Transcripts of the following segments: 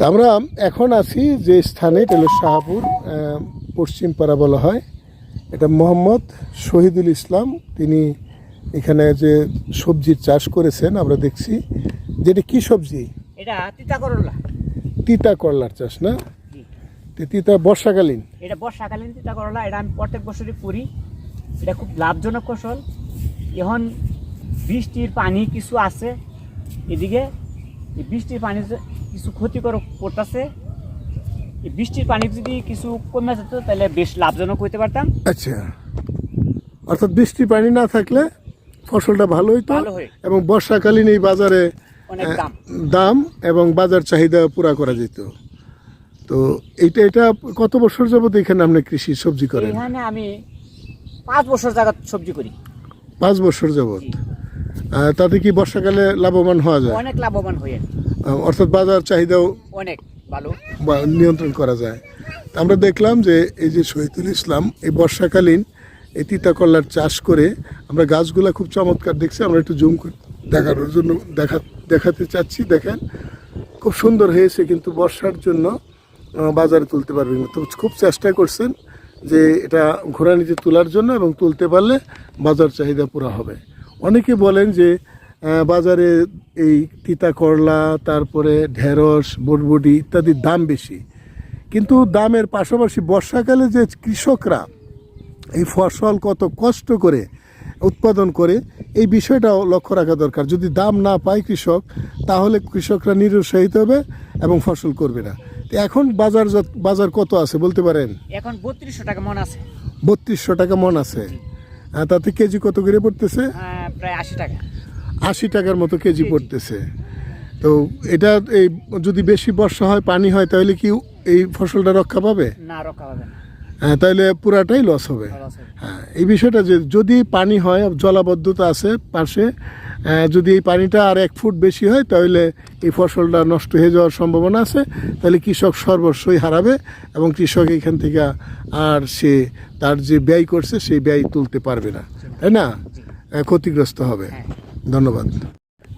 তা আমরা এখন আছি যে স্থানে এটা হলো শাহপুর পশ্চিম পাড়া বলা হয়। এটা মোহাম্মদ শহীদুল ইসলাম তিনি এখানে যে সবজির চাষ করেছেন আমরা দেখছি যেটা কি সবজি? এটা তিতা করলা। তিতা করলার চাষ না? তো তিতা বর্ষাকালীন? এটা বর্ষাকালীন তিতা করলা এটা আমি প্রত্যেক বছরই করি। এটা খুব লাভজনক ফসল। এখন বৃষ্টির পানি কিছু আছে এদিকে। এই বৃষ্টির পানি কিছু ক্ষতিকর করতেছে এই বৃষ্টির পানি যদি কিছু কমে যেত তাহলে বেশ লাভজনক হইতে পারতাম। আচ্ছা। অর্থাৎ বৃষ্টি পানি না থাকলে ফসলটা ভালো হইতো ভালো হয়। এবং বর্ষাকালীন এই বাজারে দাম। এবং বাজার চাহিদা পুরা করা যেত। তো এইটা এটা কত বছর যাবত এখানে আপনি কৃষি সবজি করেন? এখানে আমি পাঁচ বছর জায়গা সবজি করি। পাঁচ বছর যাবত। তাতে কি বর্ষাকালে লাভবান হওয়া যায়? অনেক লাভবান হয়ে। অর্থাৎ বাজার চাহিদাও অনেক ভালো। নিয়ন্ত্রণ করা যায়। তা আমরা দেখলাম যে এই যে শহীদুল ইসলাম এই বর্ষাকালীন এই তিতা করলার চাষ করে আমরা গাছগুলা খুব চমৎকার দেখছি। আমরা একটু জুম করে দেখানোর জন্য দেখা দেখাতে চাচ্ছি। দেখেন খুব সুন্দর হয়েছে কিন্তু বর্ষার জন্য বাজারে তুলতে পারবেন না। তো খুব চেষ্টা করছেন যে এটা ঘোড়া নিচে তোলার জন্য এবং তুলতে পারলে বাজার চাহিদা পুরা হবে। অনেকে বলেন যে বাজারে এই তিতা করলা তারপরে ঢেঁড়স বটবটি ইত্যাদির দাম বেশি। কিন্তু দামের পাশাপাশি বর্ষাকালে যে কৃষকরা এই ফসল কত কষ্ট করে উৎপাদন করে এই বিষয়টাও লক্ষ্য রাখা দরকার। যদি দাম না পায় কৃষক তাহলে কৃষকরা নিরুৎসাহিত হবে এবং ফসল করবে না। তো এখন বাজার বাজার কত আছে বলতে পারেন? এখন বত্রিশশো টাকা মন আছে। বত্রিশশো টাকা মন আছে। তাতে কেজি কত করে পড়তেছে? প্রায় আশি টাকা। আশি টাকার মতো কেজি। পড়তেছে। তো এটা এই যদি বেশি বর্ষা হয় পানি হয় তাহলে কি এই ফসলটা রক্ষা পাবে? না রক্ষা না। হ্যাঁ তাহলে পুরাটাই লস হবে। হ্যাঁ এই বিষয়টা যে যদি পানি হয় জলাবদ্ধতা আছে পাশে যদি এই পানিটা আর এক ফুট বেশি হয় তাহলে এই ফসলটা নষ্ট হয়ে যাওয়ার সম্ভাবনা আছে। তাহলে কৃষক সর্বস্বই হারাবে এবং কৃষক এখান থেকে আর সে তার যে ব্যয় করছে সেই ব্যয় তুলতে পারবে না। তাই না? ক্ষতিগ্রস্ত হবে। হ্যাঁ। ধন্যবাদ।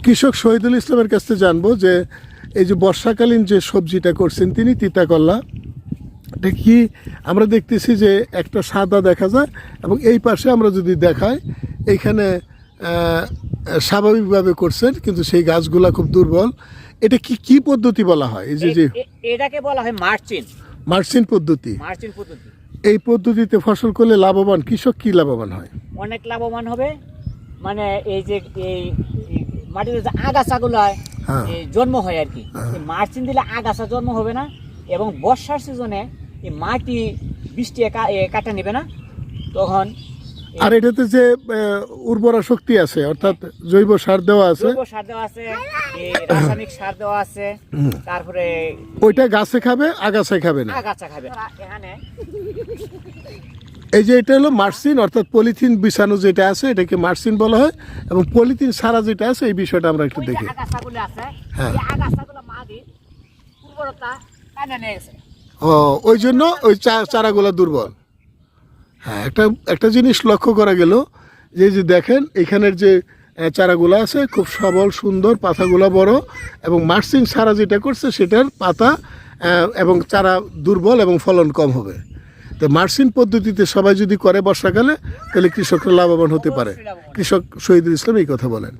কৃষক শহীদুল ইসলামের কাছ থেকে জানব যে এই যে বর্ষাকালীন যে সবজিটা করছেন তিনি তিতা করলা এটা কি আমরা দেখতেছি যে একটা সাদা দেখা যায় এবং এই পাশে আমরা যদি দেখাই এইখানে স্বাভাবিকভাবে করছেন কিন্তু সেই গাছগুলা খুব দুর্বল। এটা কি কি পদ্ধতি বলা হয়? এই যে যে এটাকে বলা হয় মার্চিন। মার্সিন পদ্ধতি। মার্চিন পদ্ধতি। এই পদ্ধতিতে ফসল করলে লাভবান কৃষক কি লাভবান হয়? অনেক লাভবান হবে। মানে এই যে এই মাটিতে যে আগাছাগুলো হয়, হ্যাঁ। জন্ম হয় আর কি। হ্যাঁ। মার্চিন দিলে আগাছা জন্ম হবে না এবং বর্ষার সিজনে এই মাটি বৃষ্টি কাটা নেবে না। তখন আর এটাতে যে উর্বরা শক্তি আছে অর্থাৎ জৈব সার দেওয়া আছে। জৈব সার দেওয়া আছে রাসায়নিক সার দেওয়া আছে তারপরে ওইটা গাছে খাবে আগাছায় খাবে না। আগাছা খাবে। এখানে এই যে এটা হলো মার্সিন অর্থাৎ পলিথিন বিছানো যেটা আছে এটাকে মার্সিন বলা হয় এবং পলিথিন সারা যেটা আছে এই বিষয়টা আমরা একটু দেখি। হ্যাঁ। ও ওই জন্য ওই চারাগুলো দুর্বল। হ্যাঁ একটা একটা জিনিস লক্ষ্য করা গেল যে যে দেখেন এখানের যে চারাগুলো আছে খুব সবল সুন্দর পাতাগুলো বড় এবং মার্সিং সারা যেটা করছে সেটার পাতা এবং চারা দুর্বল এবং ফলন কম হবে। তো মার্সিন পদ্ধতিতে সবাই যদি করে বর্ষাকালে তাহলে কৃষকরা লাভবান হতে পারে। কৃষক শহীদুল ইসলাম এই কথা বলেন।